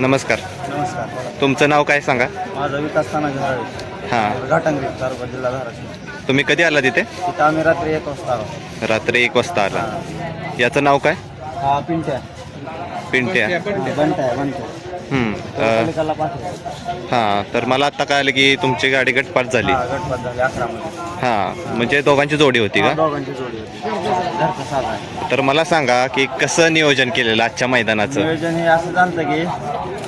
नमस्कार. नमस्कार. तुमचं नाव काय सांगा? माझा विकास तानाजी हरळे हां. घाटंगरी तालुका जिल्हा धाराशिव. तुम्ही कधी आला तिथे तिथं आम्ही रात्री एक वाजता आलो. रात्री एक वाजता आला. याचं नाव काय? हा पिंट्या. पिंट्या. हा, आहे अ, पाठवलं. हां तर मला आत्ता कळालं की तुमची गाडी गटपात झाली. हा गटपात झाले अकरा मध्ये हां म्हणजे दोघांची जोडी होती का? दोघांची जोडी होती. घरचा साधा आहे. तर मला सांगा की कसं नियोजन केलेलं आजच्या मैदानाचं? नियोजन हे असं झालं की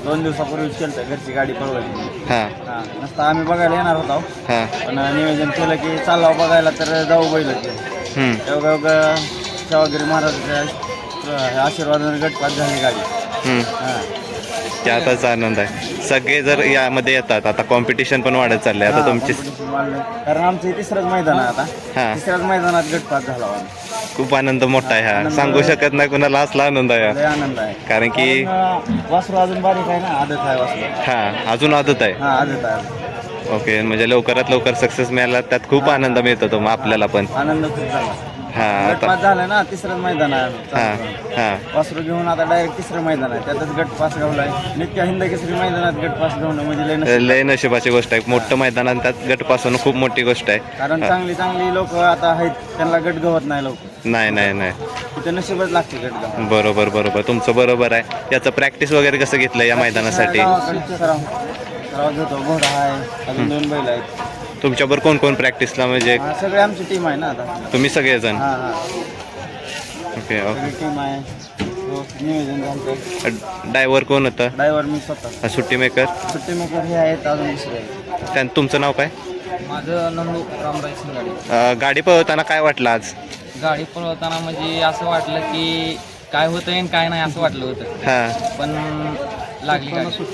दोन दिवसापूर्वीच केलं. घरची गाडी हां हा नसतं आम्ही बघायला येणार होतो हां पण नियोजन केलं की चाललाव बघायला तर जाऊ बैल हम्म, योगा योगा सेवागिरी महाराजाच्या आशीर्वादाने गटपात झाली गाडी हम्म. हा त्याचाच आनंद आहे सगळे जर यामध्ये येतात आता कॉम्पिटिशन पण वाढत चाललंय आता हा, तुमची competition वाढलंय. कारण आमचं हे तिसरंच मैदान आहे आता हा. तिसऱ्याच मैदानात गटपात झाला आम्ही. खूप आनंद मोठा आहे हा. सांगू शकत नाही कुणाला असला आनंद आहे. लय आनंद आहे. कारण की कारण, अं, वासरू अजून बारीक आहे ना? आदत आहे वासरू. हा अजून आदत आहे. हा आदत आहे. ओके म्हणजे लवकरात लवकर सक्सेस मिळाला त्यात खूप आनंद मिळतो तो मग आपल्याला पण. आनंद खूप झाला. हा आता ना तिसरंच मैदान आहे. हा चालू. हा. वासरू घेऊन आता डायरेक्ट तिसरं मैदान आहे. त्यातच गटपास घावलाय. नित्य हिंद केसरी मैदानात गटपास घेऊन म्हणजे लय नशीब. लय नशिबाची गोष्ट आहे. मोठं मैदान आणि त्यात गटपासून खूप मोठी गोष्ट आहे. कारण चांगली चांगली लोक आता आहेत. त्यांना गट गवत नाही लोक नाही नाही नाही. तिथे नशीबच लागते गट बरोबर बरोबर. तुमचं बरोबर आहे. याचं प्रॅक्टिस वगैरे कसं घेतलं या मैदानासाठी? सराव सराव. घेतो. घोडा आहे. अजून दोन बैल आहेत. तुमच्याबरोबर कोण कोण प्रॅक्टिसला म्हणजे? हा, सगळी आमची टीम आहे ना आता. तुम्ही सगळेजण? हा हा. ओके ओके सगळी टीम आहे. व्यवस्थित नियोजन झालं ड्रायव्हर कोण होतं? ड्रायव्हर मी स्वतः. सुट्टी मेकर सुट्टी मेकर हे आहेत अजून दुसरे. आहेत त्यां तुमचं नाव काय? माझं सिंगाडी अं, गाडी पळवताना काय वाटलं आज? गाडी पळवताना म्हणजे असं वाटलं की काय होतंय आणि काय नाही असं वाटलं होतं. हां. पण लागली गाडी.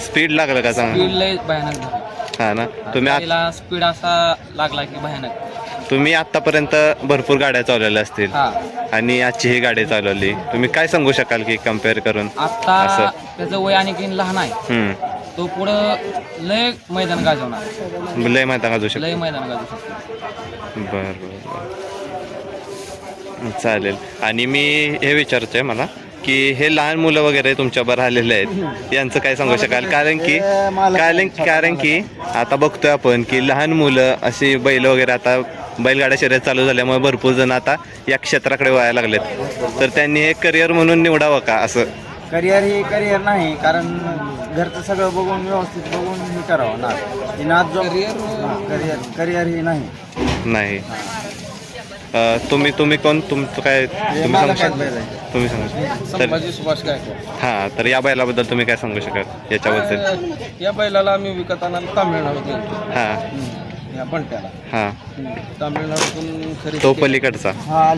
स्पीड लागलं का चांगलं? स्पीड लय भयानक झाली. हां ना? तुम्ही आत- गाडीला स्पीड असा लागला की भयानक. तुम्ही आतापर्यंत भरपूर गाड्या चालवल्या असतील. हा. आणि आजची ही गाडी चालवली. तुम्ही काय सांगू शकाल की कंपेअर करून? आता असं. त्याचं वय आणखी लहान आहे. हम्म. तो पुढं लय मैदान गाजवणार. लय माहिती गाजू शकतो. लय मैदान गाजवू शकतो. बर बर. चालेल. आणि मी हे विचारतोय मला की हे लहान मुलं वगैरे तुमच्याबरोबर आलेले आहेत यांचं काय सांगू शकाल? कारण की कारण कारण की आता बघतोय आपण की लहान मुलं अशी बैल वगैरे आता बैलगाड्या शर्यत चालू झाल्यामुळे भरपूर जण आता या क्षेत्राकडे वळायला लागलेत. तर त्यांनी हे करिअर म्हणून निवडावं का असं? करिअर ही करिअर नाही कारण घरचं सगळं बघून व्यवस्थित बघून हे करावं ना. नाच करिअर करिअर ही नाही. नाही. तुम्ही तुम्ही कोण? तुमचं काय तुम्ही सांगू शकता. तुम्ही सांगू शकता तर संभाजी सुभाष गायकवाड हां तर या बैलाबद्दल तुम्ही काय सांगू शकाल? याच्याबद्दल. या बैलाला आम्ही विकत आणायला तामिळनाडूत गेलो हां. या बंट्याला. हां. तामिळनाडूतून खरेदी तो केली. पलीकडचा? हा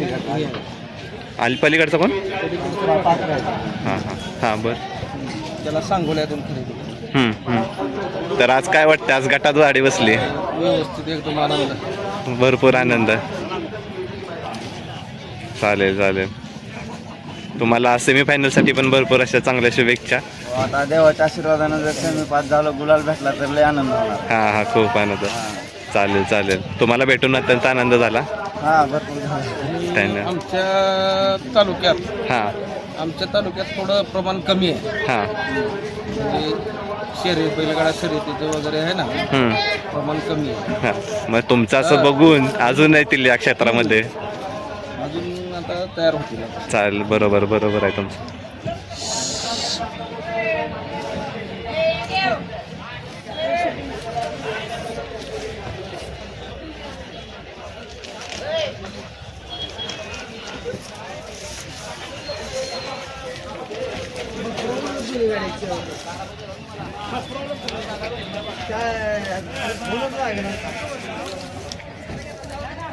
आणि पलीकडचा कोण. हां हां. हां बर. त्याला सांगोल्यातून खरेदी केली. हम्म, हम्म. तर आज काय वाटतं आज गटात गाडी बसली. व्यवस्थित एकदम आनंद. भरपूर आनंद. चालेल चालेल. तुम्हाला सेमीफायनलसाठी पण भरपूर अशा चांगल्या शुभेच्छा. आता देवाच्या आशीर्वादानं जर सेमी पास झालं गुलाल भेटला तर लय आनंद होणार. हां हां खूप आनंद. चालेल चालेल. तुम्हाला भेटून अत्यंत आनंद झाला. हा भरपूर झालं. धन्यवाद आमच्या तालुक्यात हां. आमच्या तालुक्यात थोडं प्रमाण कमी आहे. हां. म्हणजे शर्यत बैलगाडा शर्यतीचं वगैरे आहे ना हम्म. प्रमाण कमी आहे. हां. मग तुमचं असं बघून अजून येतील या क्षेत्रामध्ये तयार होतील. चालेल बरोबर बरोबर आहे तुमचं.